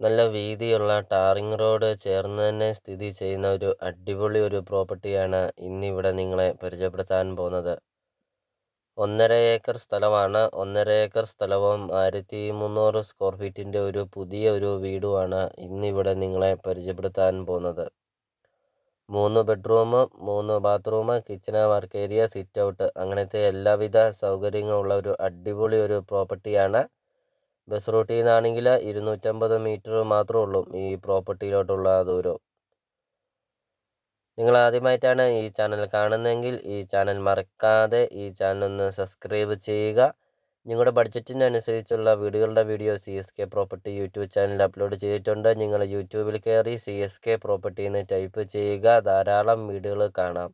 നല്ല വീതിയുള്ള tarring road ചേർന്ന് തന്നെ സ്ഥിതി ചെയ്യുന്ന ഒരു അടിപൊളി ഒരു പ്രോപ്പർട്ടിയാണ് ഇന്നിവിടെ നിങ്ങളെ പരിചയപ്പെടുത്താൻ പോകുന്നത്. ഒന്നര ഏക്കർ സ്ഥലമാണ്. ഒന്നര ഏക്കർ സ്ഥലവും ആയിരത്തി മുന്നൂറ് സ്ക്വയർ ഫീറ്റിന്റെ ഒരു പുതിയ ഒരു വീടുമാണ് ഇന്നിവിടെ നിങ്ങളെ പരിചയപ്പെടുത്താൻ പോകുന്നത്. മൂന്ന് ബെഡ്റൂം മൂന്ന് bathroom kitchen work area sit out അങ്ങനത്തെ എല്ലാവിധ സൗകര്യങ്ങളുള്ള ഒരു അടിപൊളി ഒരു പ്രോപ്പർട്ടിയാണ് ബസ് റൂട്ടിൽ നിന്നാണെങ്കിൽ ഇരുന്നൂറ്റമ്പത് മീറ്റർ മാത്രമേ ഉള്ളൂ ഈ പ്രോപ്പർട്ടിയിലോട്ടുള്ള ദൂരം. നിങ്ങൾ ആദ്യമായിട്ടാണ് ഈ ചാനൽ കാണുന്നതെങ്കിൽ ഈ ചാനൽ മറക്കാതെ ഈ ചാനൽ ഒന്ന് സബ്സ്ക്രൈബ് ചെയ്യുക. നിങ്ങളുടെ ബഡ്ജറ്റിനനുസരിച്ചുള്ള വീടുകളുടെ video C S K property YouTube channel upload ചെയ്തിട്ടുണ്ട്. നിങ്ങൾ യൂട്യൂബിൽ കയറി സി എസ് കെ പ്രോപ്പർട്ടി എന്ന് ടൈപ്പ് ചെയ്യുക. ധാരാളം വീടുകൾ കാണാം.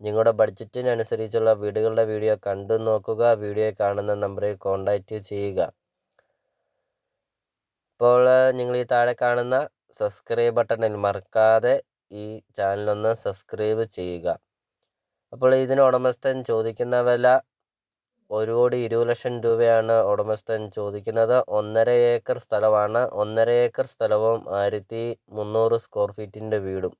നിങ്ങളുടെ ബഡ്ജറ്റിനനുസരിച്ചുള്ള വീടുകളുടെ വീഡിയോ കണ്ടു നോക്കുക. വീഡിയോ കാണുന്ന നമ്പറിൽ കോൺടാക്റ്റ് ചെയ്യുക. അപ്പോൾ നിങ്ങൾ ഈ താഴെ കാണുന്ന സബ്സ്ക്രൈബ് ബട്ടണിൽ മറക്കാതെ ഈ ചാനലൊന്ന് സബ്സ്ക്രൈബ് ചെയ്യുക. അപ്പോൾ ഇതിന് ഉടമസ്ഥൻ ചോദിക്കുന്ന വില ഒരു കോടി ഇരുപത് ലക്ഷം രൂപയാണ് ഉടമസ്ഥൻ ചോദിക്കുന്നത്. ഒന്നര ഏക്കർ സ്ഥലമാണ്. ഒന്നര ഏക്കർ സ്ഥലവും ആയിരത്തി മുന്നൂറ് സ്ക്വയർ ഫീറ്റിന്റെ വീടും.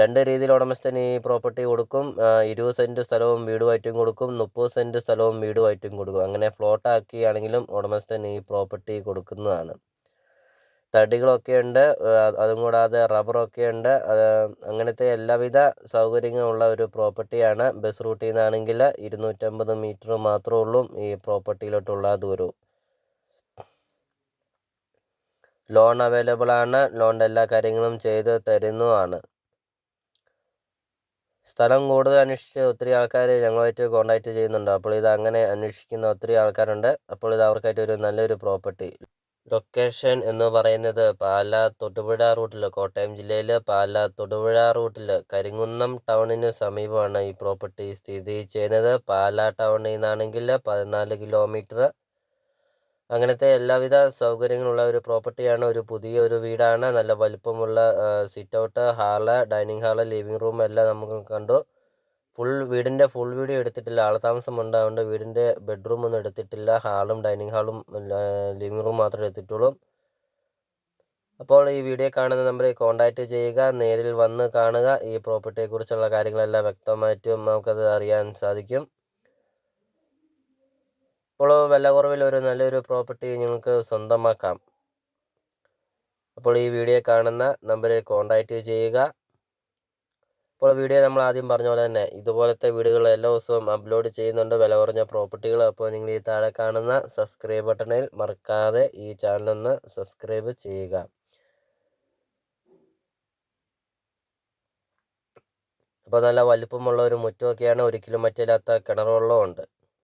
രണ്ട് രീതിയിൽ ഉടമസ്ഥൻ ഈ പ്രോപ്പർട്ടി കൊടുക്കും ഇരുപത് സെന്റ് സ്ഥലവും വീടുമായിട്ടും കൊടുക്കും മുപ്പത് സെന്റ് സ്ഥലവും വീടുമായിട്ടും കൊടുക്കും. അങ്ങനെ ഫ്ലോട്ടാക്കിയാണെങ്കിലും ഉടമസ്ഥൻ ഈ പ്രോപ്പർട്ടി കൊടുക്കുന്നതാണ്. തടികളൊക്കെ ഉണ്ട് അതും കൂടാതെ റബ്ബറൊക്കെ ഉണ്ട് അങ്ങനത്തെ എല്ലാവിധ സൗകര്യങ്ങളുള്ള ഒരു പ്രോപ്പർട്ടിയാണ് ബസ് റൂട്ടിൽ നിന്നാണെങ്കിൽ ഇരുന്നൂറ്റമ്പത് മീറ്റർ മാത്രമേ ഉള്ളൂ ഈ പ്രോപ്പർട്ടിയിലോട്ടുള്ള ദൂരവും. ലോൺ അവൈലബിൾ ആണ് ലോണിന്റെ എല്ലാ കാര്യങ്ങളും ചെയ്ത് തരുന്നതാണ്. സ്ഥലം കൂടുതൽ അന്വേഷിച്ച് ഒത്തിരി ആൾക്കാർ ഞങ്ങളുമായിട്ട് കോൺടാക്റ്റ് ചെയ്യുന്നുണ്ട്. അപ്പോൾ ഇത് അങ്ങനെ അന്വേഷിക്കുന്ന ഒത്തിരി ആൾക്കാരുണ്ട്. അപ്പോൾ ഇത് അവർക്കായിട്ട് ഒരു നല്ലൊരു പ്രോപ്പർട്ടി. ലൊക്കേഷൻ എന്ന് പറയുന്നത് പാല തൊടുപുഴ റൂട്ടിൽ കോട്ടയം ജില്ലയിൽ പാല തൊടുപുഴ റൂട്ടിൽ കരിങ്കുന്നം ടൗണിന് സമീപമാണ് ഈ പ്രോപ്പർട്ടി സ്ഥിതി ചെയ്യുന്നത്. പാല ടൗണിൽ നിന്നാണെങ്കിൽ പതിനാല് കിലോമീറ്റർ അങ്ങനത്തെ എല്ലാവിധ സൗകര്യങ്ങളുള്ള ഒരു പ്രോപ്പർട്ടിയാണ് ഒരു പുതിയ ഒരു വീടാണ്. നല്ല വലിപ്പമുള്ള sit out hall dining hall living room എല്ലാം നമുക്ക് കണ്ടു. ഫുൾ വീടിന്റെ ഫുൾ വീഡിയോ എടുത്തിട്ടില്ല. ആൾ താമസം അതുകൊണ്ട് വീടിന്റെ ബെഡ്റൂം ഒന്നും എടുത്തിട്ടില്ല. ഹാളും ഡൈനിങ് ഹാളും ലിവിങ് റൂം മാത്രമേ എടുത്തിട്ടുള്ളൂ. അപ്പോൾ ഈ വീഡിയോ കാണുന്ന നമ്പറിൽ കോൺടാക്റ്റ് ചെയ്യുക നേരിൽ വന്ന് കാണുക. ഈ പ്രോപ്പർട്ടിയെക്കുറിച്ചുള്ള കാര്യങ്ങളെല്ലാം വ്യക്തമായിട്ടും നമുക്കത് അറിയാൻ സാധിക്കും. അപ്പോൾ വില കുറവിൽ ഒരു നല്ലൊരു പ്രോപ്പർട്ടി നിങ്ങൾക്ക് സ്വന്തമാക്കാം. അപ്പോൾ ഈ വീഡിയോ കാണുന്ന നമ്പറിൽ കോൺടാക്റ്റ് ചെയ്യുക. ഇപ്പോൾ വീഡിയോ നമ്മൾ ആദ്യം പറഞ്ഞ പോലെ തന്നെ ഇതുപോലത്തെ വീഡിയോകൾ എല്ലാ ദിവസവും അപ്ലോഡ് ചെയ്യുന്നുണ്ട്. വില കുറഞ്ഞ പ്രോപ്പർട്ടികൾ അപ്പോൾ നിങ്ങൾ ഈ താഴെ കാണുന്ന സബ്സ്ക്രൈബ് ബട്ടണിൽ മറക്കാതെ ഈ ചാനലൊന്ന് സബ്സ്ക്രൈബ് ചെയ്യുക. അപ്പോൾ നല്ല വലിപ്പമുള്ള ഒരു മുറ്റമൊക്കെയാണ്. ഒരിക്കലും മറ്റില്ലാത്ത കിണറുവെള്ളമുണ്ട്